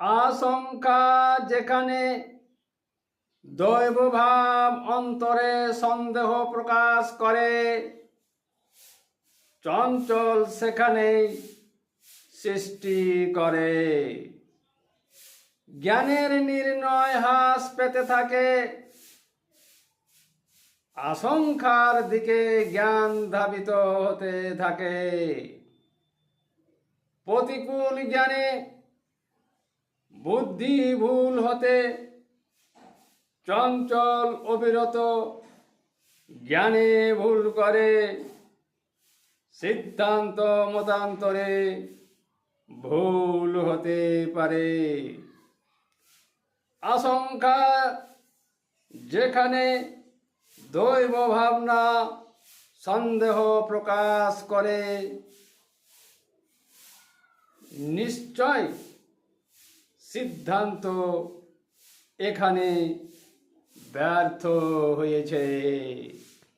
আশঙ্কা যেখানে দৈবভাব অন্তরে সন্দেহ প্রকাশ করে, চঞ্চল সেখানেই সৃষ্টি করে। জ্ঞানের নির্ণয় হ্রাস পেতে থাকে, আশঙ্কার দিকে জ্ঞান ধাবিত হতে থাকে। প্রতিকূল জ্ঞানে বুদ্ধি ভুল হতে চঞ্চল অবিরত, জ্ঞানে ভুল করে, সিদ্ধান্ত মতান্তরে ভুল হতে পারে। আশঙ্কা যেখানে দৈব ভাবনা সন্দেহ প্রকাশ করে, নিশ্চয় সিদ্ধান্ত এখানে ব্যর্থ হয়েছে।